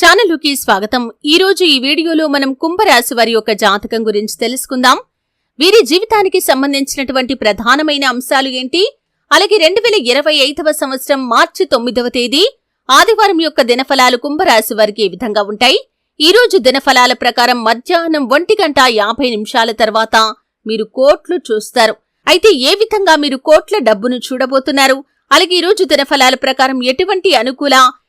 ఛానల్కి స్వాగతం. ఈ రోజు ఈ వీడియోలో మనం కుంభరాశి వారి యొక్క జాతకం గురించి తెలుసుకుందాం. వీరి జీవితానికి సంబంధించినటువంటి ప్రధానమైన అంశాలు ఏంటి? అలాగే రెండు వేల ఇరవై ఐదవ సంవత్సరం మార్చి తొమ్మిదవ తేదీ ఆదివారం యొక్క దినఫలాలు కుంభరాశి వారికి ఏ విధంగా ఉంటాయి? ఈ రోజు దినఫలాల ప్రకారం మధ్యాహ్నం ఒంటి గంట యాభై నిమిషాల తర్వాత మీరు కోట్లు చూస్తారు. అయితే ఏ విధంగా మీరు కోట్ల డబ్బును చూడబోతున్నారు? అలాగే ఈ రోజు దినఫలాల ప్రకారం ఎటువంటి అనుకూల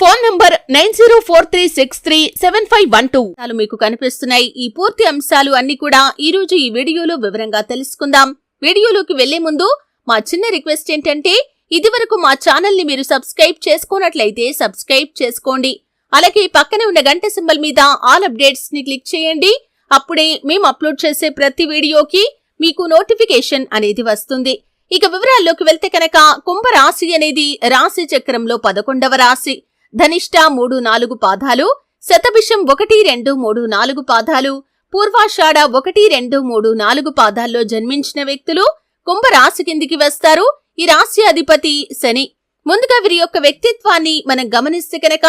Phone number nine zero four three six three seven five one two. మీకు కనిపిస్తున్నాయి. ఈ పూర్తి అంశాలు అన్ని కూడా ఈ రోజు ఈ వీడియోలో వివరంగా తెలుసుకుందాం. వీడియోలోకి వెళ్ళే ముందు మా చిన్న రిక్వెస్ట్ ఏంటంటే ఇదివరకు మా ఛానల్ని మీరు సబ్స్క్రైబ్ చేసుకున్నట్లయితే సబ్స్క్రైబ్ చేసుకోండి. అలాగే పక్కనే ఉన్న గంట సింబల్ మీద ఆల్ అప్డేట్స్ని క్లిక్ చేయండి. అప్పుడే మేము అప్లోడ్ చేసే ప్రతి వీడియోకి మీకు నోటిఫికేషన్ అనేది వస్తుంది. ఇక వివరాల్లోకి వెళ్తే కనుక కుంభరాశి అనేది రాశి చక్రంలో పదకొండవ రాశి. ధనిష్ట మూడు నాలుగు పాదాలు శతభిషం ఒకటి రెండు మూడు నాలుగు పాదాలు పూర్వాషాఢ ఒకటి రెండు మూడు నాలుగు పాదాల్లో జన్మించిన వ్యక్తులు కుంభరాశి కిందికి వస్తారు. ఈ రాశి అధిపతి శని. ముందుగా వీరి యొక్క వ్యక్తిత్వాన్ని మనం గమనిస్తే కనుక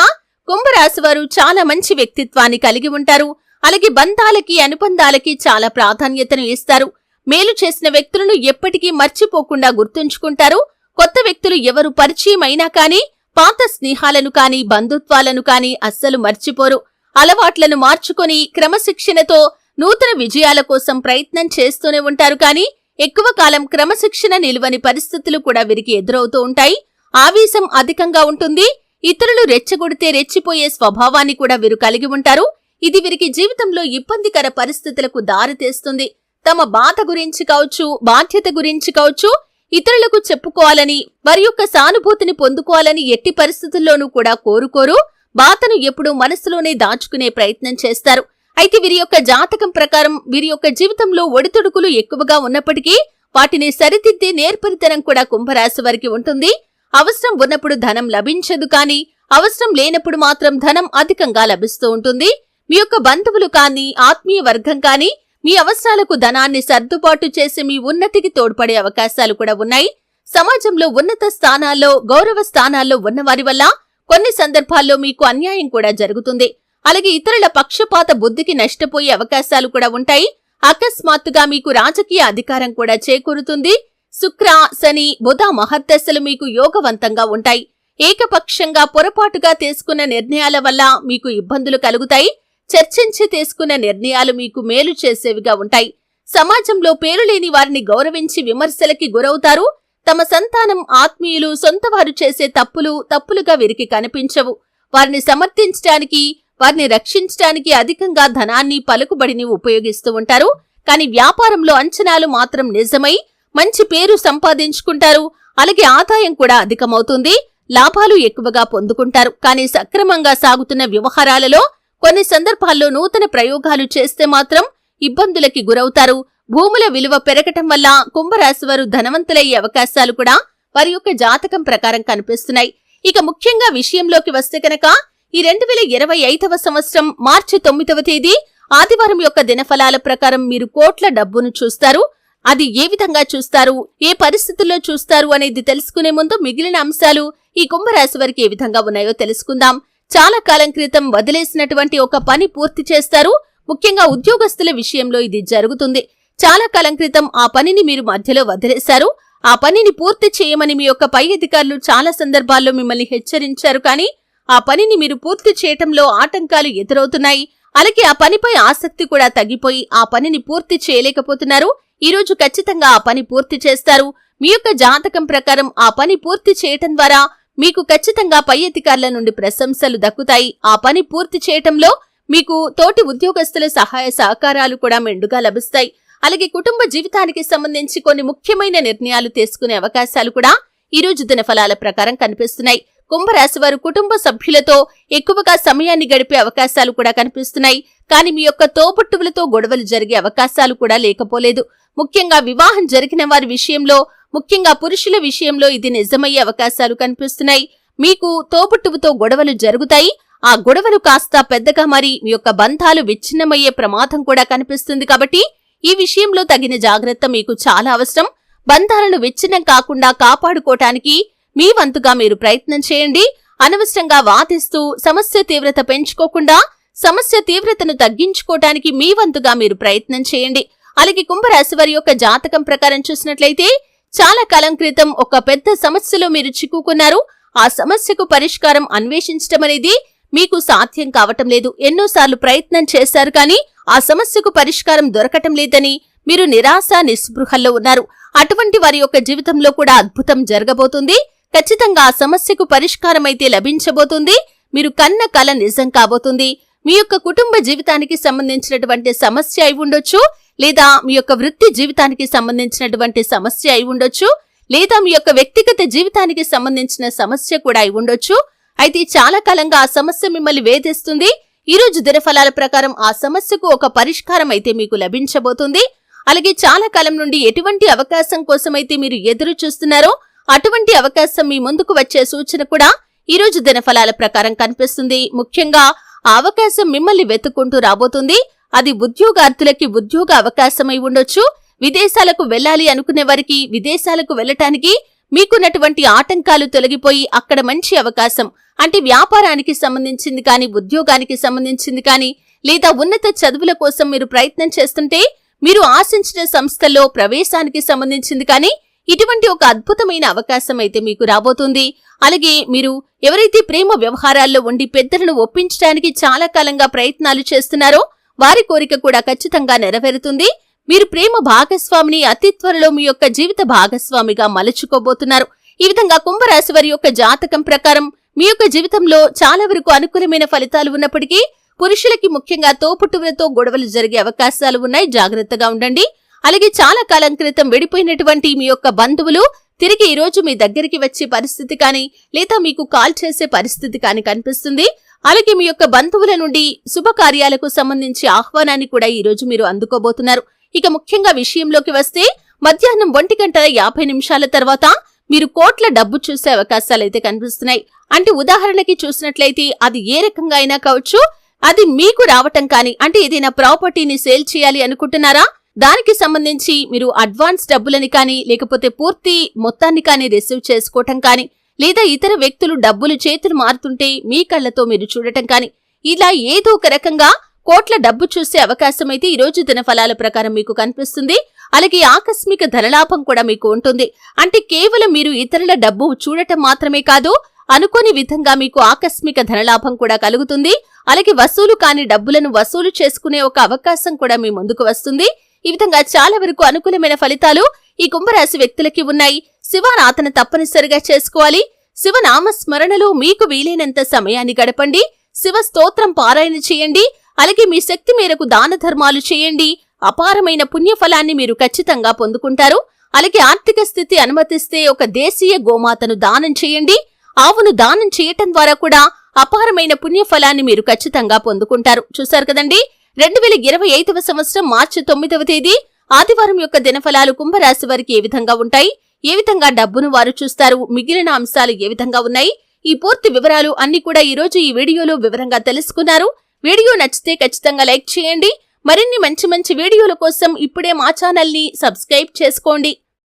కుంభరాశి వారు చాలా మంచి వ్యక్తిత్వాన్ని కలిగి ఉంటారు. అలాగే బంధాలకి అనుబంధాలకి చాలా ప్రాధాన్యతను ఇస్తారు. మేలు చేసిన వ్యక్తులను ఎప్పటికీ మర్చిపోకుండా గుర్తుంచుకుంటారు. కొత్త వ్యక్తులు ఎవరు పరిచయం అయినా కానీ పాత స్నేహాలను కాని బంధుత్వాలను కాని అస్సలు మర్చిపోరు. అలవాట్లను మార్చుకొని క్రమశిక్షణతో నూతన విజయాల కోసం ప్రయత్నం చేస్తూనే ఉంటారు కానీ ఎక్కువ కాలం క్రమశిక్షణ నిలువని పరిస్థితులు కూడా వీరికి ఎదురవుతూ ఉంటాయి. ఆవేశం అధికంగా ఉంటుంది. ఇతరులు రెచ్చగొడితే రెచ్చిపోయే స్వభావాన్ని కూడా వీరు కలిగి ఉంటారు. ఇది వీరికి జీవితంలో ఇబ్బందికర పరిస్థితులకు దారితీస్తుంది. తమ బాధ గురించి కావచ్చు బాధ్యత గురించి కావచ్చు ఇతరులకు చెప్పుకోవాలని వారి యొక్క సానుభూతిని పొందుకోవాలని ఎట్టి పరిస్థితుల్లోనూ కూడా కోరుకోరు. బాధను ఎప్పుడూ మనసులోనే దాచుకునే ప్రయత్నం చేస్తారు. అయితే వీరి యొక్క జాతకం ప్రకారం వీరి యొక్క జీవితంలో ఒడితుడుకులు ఎక్కువగా ఉన్నప్పటికీ వాటిని సరిదిద్దే నేర్పరితనం కూడా కుంభరాశి వారికి ఉంటుంది. అవసరం ఉన్నప్పుడు ధనం లభించదు కానీ అవసరం లేనప్పుడు మాత్రం ధనం అధికంగా లభిస్తూ ఉంటుంది. మీ యొక్క బంధువులు కానీ ఆత్మీయ వర్గం కానీ మీ అవసరాలకు ధనాన్ని సర్దుబాటు చేసి మీ ఉన్నతికి తోడ్పడే అవకాశాలు కూడా ఉన్నాయి. సమాజంలో ఉన్నత స్థానాల్లో గౌరవ స్థానాల్లో ఉన్నవారి వల్ల కొన్ని సందర్భాల్లో మీకు అన్యాయం కూడా జరుగుతుంది. అలాగే ఇతరుల పక్షపాత బుద్ధికి నష్టపోయే అవకాశాలు కూడా ఉంటాయి. అకస్మాత్తుగా మీకు రాజకీయ అధికారం కూడా చేకూరుతుంది. శుక్ర శని బుధ మహర్దశలు మీకు యోగవంతంగా ఉంటాయి. ఏకపక్షంగా పొరపాటుగా తీసుకున్న నిర్ణయాల వల్ల మీకు ఇబ్బందులు కలుగుతాయి. చర్చించి తీసుకున్న నిర్ణయాలు మీకు మేలు చేసేవిగా ఉంటాయి. సమాజంలో పేరు లేని వారిని గౌరవించి విమర్శలకి గురవుతారు. తమ సంతానం ఆత్మీయులు సొంతవారు చేసే తప్పులు తప్పులుగా వీరికి కనిపించవు. వారిని సమర్థించడానికి వారిని రక్షించడానికి అధికంగా ధనాన్ని పలుకుబడిని ఉపయోగిస్తూ ఉంటారు. కానీ వ్యాపారంలో అంచనాలు మాత్రం నిజమై మంచి పేరు సంపాదించుకుంటారు. అలాగే ఆదాయం కూడా అధికమవుతుంది. లాభాలు ఎక్కువగా పొందుకుంటారు. కానీ సక్రమంగా సాగుతున్న వ్యవహారాలలో కొన్ని సందర్భాల్లో నూతన ప్రయోగాలు చేస్తే మాత్రం ఇబ్బందులకి గురవుతారు. భూముల విలువ పెరగటం వల్ల కుంభరాశి వారు ధనవంతులయ్యే అవకాశాలు కూడా వారి యొక్క జాతకం ప్రకారం కనిపిస్తున్నాయి. ఇక ముఖ్యంగా విషయంలోకి వస్తే కనుక ఈ రెండు వేల ఇరవై ఐదవ సంవత్సరం మార్చి తొమ్మిదవ తేదీ ఆదివారం యొక్క దినఫలాల ప్రకారం మీరు కోట్ల డబ్బును చూస్తారు. అది ఏ విధంగా చూస్తారు? ఏ పరిస్థితుల్లో చూస్తారు? అనేది తెలుసుకునే ముందు మిగిలిన అంశాలు ఈ కుంభరాశి వారికి ఏ విధంగా ఉన్నాయో తెలుసుకుందాం. చాలా కాలం క్రితం వదిలేసినటువంటి ఒక పని పూర్తి చేస్తారు. ముఖ్యంగా ఉద్యోగస్తుల విషయంలో ఇది జరుగుతుంది. చాలా కాలం క్రితం ఆ పనిని మీరు మధ్యలో వదిలేశారు. ఆ పనిని పూర్తి చేయమని మీ యొక్క పై అధికారులు చాలా సందర్భాల్లో మిమ్మల్ని హెచ్చరించారు. కానీ ఆ పనిని మీరు పూర్తి చేయటంలో ఆటంకాలు ఎదురవుతున్నాయి. అలాగే ఆ పనిపై ఆసక్తి కూడా తగ్గిపోయి ఆ పనిని పూర్తి చేయలేకపోతున్నారు. ఈ రోజు ఖచ్చితంగా ఆ పని పూర్తి చేస్తారు. మీ యొక్క జాతకం ప్రకారం ఆ పని పూర్తి చేయటం ద్వారా మీకు ఖచ్చితంగా పై అధికారుల నుండి ప్రశంసలు దక్కుతాయి. ఆ పని పూర్తి చేయటంలో మీకు తోటి ఉద్యోగస్తుల సహాయ సహకారాలు కూడా మెండుగా లభిస్తాయి. అలాగే కుటుంబ జీవితానికి సంబంధించి కొన్ని ముఖ్యమైన నిర్ణయాలు తీసుకునే అవకాశాలు కూడా ఈ రోజు దినఫలాల ప్రకారం కనిపిస్తున్నాయి. కుంభరాశి వారు కుటుంబ సభ్యులతో ఎక్కువగా సమయాన్ని గడిపే అవకాశాలు కూడా కనిపిస్తున్నాయి. కానీ మీ యొక్క తోబుట్టువులతో గొడవలు జరిగే అవకాశాలు కూడా లేకపోలేదు. ముఖ్యంగా వివాహం జరిగిన వారి విషయంలో ముఖ్యంగా పురుషుల విషయంలో ఇది నిజమయ్యే అవకాశాలు కనిపిస్తున్నాయి. మీకు తోబుట్టువుతో గొడవలు జరుగుతాయి. ఆ గొడవలు కాస్త పెద్దగా మరి మీ యొక్క బంధాలు విచ్ఛిన్నమయ్యే ప్రమాదం కూడా కనిపిస్తుంది కాబట్టి ఈ విషయంలో తగిన జాగ్రత్త మీకు చాలా అవసరం. బంధాలను విచ్ఛిన్నం కాకుండా కాపాడుకోవటానికి మీ వంతుగా మీరు ప్రయత్నం చేయండి. అనవసరంగా వాదిస్తూ సమస్య తీవ్రత పెంచుకోకుండా సమస్య తీవ్రతను తగ్గించుకోవటానికి మీ వంతుగా మీరు ప్రయత్నం చేయండి. అలాగే కుంభరాశి వారి యొక్క జాతకం ప్రకారం చూసినట్లయితే చాలా కాలం క్రితం ఒక పెద్ద సమస్యలో మీరు చిక్కుకున్నారు. ఆ సమస్యకు పరిష్కారం అన్వేషించడం అనేది మీకు సాధ్యం కావటం లేదు. ఎన్నోసార్లు ప్రయత్నం చేశారు కానీ ఆ సమస్యకు పరిష్కారం దొరకటం లేదని మీరు నిరాశ నిస్పృహల్లో ఉన్నారు. అటువంటి వారి యొక్క జీవితంలో కూడా అద్భుతం జరగబోతుంది. ఖచ్చితంగా ఆ సమస్యకు పరిష్కారం అయితే లభించబోతుంది. మీరు కన్న కల నిజం కాబోతుంది. మీ యొక్క కుటుంబ జీవితానికి సంబంధించినటువంటి సమస్య అయి ఉండొచ్చు. లేదా మీ యొక్క వృత్తి జీవితానికి సంబంధించినటువంటి సమస్య అయి ఉండొచ్చు లేదా మీ యొక్క వ్యక్తిగత జీవితానికి సంబంధించిన సమస్య కూడా అయి ఉండొచ్చు. అయితే చాలా కాలంగా ఆ సమస్య మిమ్మల్ని వేధిస్తుంది. ఈ రోజు దినఫలాల ప్రకారం ఆ సమస్యకు ఒక పరిష్కారం అయితే మీకు లభించబోతుంది. అలాగే చాలా కాలం నుండి ఎటువంటి అవకాశం కోసమైతే మీరు ఎదురు చూస్తున్నారో అటువంటి అవకాశం మీ ముందుకు వచ్చే సూచన కూడా ఈ రోజు దినఫలాల ప్రకారం కనిపిస్తుంది. ముఖ్యంగా ఆ అవకాశం మిమ్మల్ని వెతుక్కుంటూ రాబోతుంది. అది ఉద్యోగార్థులకి ఉద్యోగ అవకాశమై ఉండొచ్చు. విదేశాలకు వెళ్ళాలి అనుకునే వారికి విదేశాలకు వెళ్ళటానికి మీకున్నటువంటి ఆటంకాలు తొలగిపోయి అక్కడ మంచి అవకాశం. అంటే వ్యాపారానికి సంబంధించింది కానీ ఉద్యోగానికి సంబంధించింది కానీ లేదా ఉన్నత చదువుల కోసం మీరు ప్రయత్నం చేస్తుంటే మీరు ఆశించిన సంస్థల్లో ప్రవేశానికి సంబంధించింది కానీ ఇటువంటి ఒక అద్భుతమైన అవకాశం అయితే మీకు రాబోతుంది. అలాగే మీరు ఎవరైతే ప్రేమ వ్యవహారాల్లో ఉండి పెద్దలను ఒప్పించడానికి చాలా కాలంగా ప్రయత్నాలు చేస్తున్నారో వారి కోరిక కూడా ఖచ్చితంగా నెరవేరుతుంది. మీరు ప్రేమ భాగస్వామిని అతి త్వరలో మీ యొక్క జీవిత భాగస్వామిగా మలుచుకోబోతున్నారు. ఈ విధంగా కుంభరాశి వారి యొక్క జాతకం ప్రకారం మీ యొక్క జీవితంలో చాలా వరకు అనుకూలమైన ఫలితాలు ఉన్నప్పటికీ పురుషులకి ముఖ్యంగా తోపుట్టువులతో గొడవలు జరిగే అవకాశాలు ఉన్నాయి. జాగ్రత్తగా ఉండండి. అలాగే చాలా కాలం క్రితం విడిపోయినటువంటి మీ యొక్క బంధువులు తిరిగి ఈ రోజు మీ దగ్గరికి వచ్చే పరిస్థితి కానీ లేదా మీకు కాల్ చేసే పరిస్థితి కానీ కనిపిస్తుంది. అలాగే మీ యొక్క బంధువుల నుండి శుభకార్యాలకు సంబంధించి ఆహ్వానాన్ని కూడా ఈ రోజు మీరు అందుకోబోతున్నారు. ఇక ముఖ్యంగా విషయంలోకి వస్తే మధ్యాహ్నం ఒంటి గంటల యాభై నిమిషాల తర్వాత మీరు కోట్ల డబ్బు చూసే అవకాశాలు అయితే కనిపిస్తున్నాయి. అంటే ఉదాహరణకి చూసినట్లయితే అది ఏ రకంగా అయినా కావచ్చు అది మీకు రావటం కానీ అంటే ఏదైనా ప్రాపర్టీని సేల్ చేయాలి అనుకుంటున్నారా? దానికి సంబంధించి మీరు అడ్వాన్స్ డబ్బులని కానీ లేకపోతే పూర్తి మొత్తాన్ని కానీ రిసీవ్ చేసుకోవటం కానీ లేదా ఇతర వ్యక్తులు డబ్బులు చేతులు మారుతుంటే మీ కళ్ళతో మీరు చూడటం కానీ ఇలా ఏదో ఒక రకంగా కోట్ల డబ్బు చూసే అవకాశం అయితే ఈ రోజు దినఫలాల ప్రకారం మీకు కనిపిస్తుంది. అలాగే ఆకస్మిక ధనలాభం కూడా మీకు ఉంటుంది. అంటే కేవలం మీరు ఇతరుల డబ్బు చూడటం మాత్రమే కాదు అనుకోని విధంగా మీకు ఆకస్మిక ధనలాభం కూడా కలుగుతుంది. అలాగే వసూలు కాని డబ్బులను వసూలు చేసుకునే ఒక అవకాశం కూడా మీ ముందుకు వస్తుంది. ఈ విధంగా చాలా వరకు అనుకూలమైన ఫలితాలు ఈ కుంభరాశి వ్యక్తులకి ఉన్నాయి. శివారాధన తప్పనిసరిగా చేసుకోవాలి. శివనామ స్మరణలో మీకు వీలైనంత సమయాన్ని గడపండి. శివ స్తోత్రం పారాయణ చేయండి. అలాగే మీ శక్తి మేరకు దాన ధర్మాలు చేయండి. అపారమైన పుణ్యఫలాన్ని మీరు ఖచ్చితంగా పొందుకుంటారు. అలాగే ఆర్థిక స్థితి అనుమతిస్తే ఒక దేశీయ గోమాతను దానం చేయండి. ఆవును దానం చేయటం ద్వారా కూడా అపారమైన పుణ్యఫలాన్ని మీరు ఖచ్చితంగా పొందుకుంటారు. చూశారు కదండి? రెండు వేల ఇరవై ఐదవ సంవత్సరం మార్చి తొమ్మిదవ తేదీ ఆదివారం యొక్క దినఫలాలు కుంభరాశి వారికి ఏ విధంగా ఉంటాయి? ఏ విధంగా డబ్బును వారు చూస్తారు? మిగిలిన అంశాలు ఏ విధంగా ఉన్నాయి? ఈ పూర్తి వివరాలు అన్ని కూడా ఈ రోజు ఈ వీడియోలో వివరంగా తెలుసుకున్నారు. వీడియో నచ్చితే ఖచ్చితంగా లైక్ చేయండి. మరిన్ని మంచి మంచి వీడియోల కోసం ఇప్పుడే మా ఛానల్ని సబ్స్క్రైబ్ చేసుకోండి.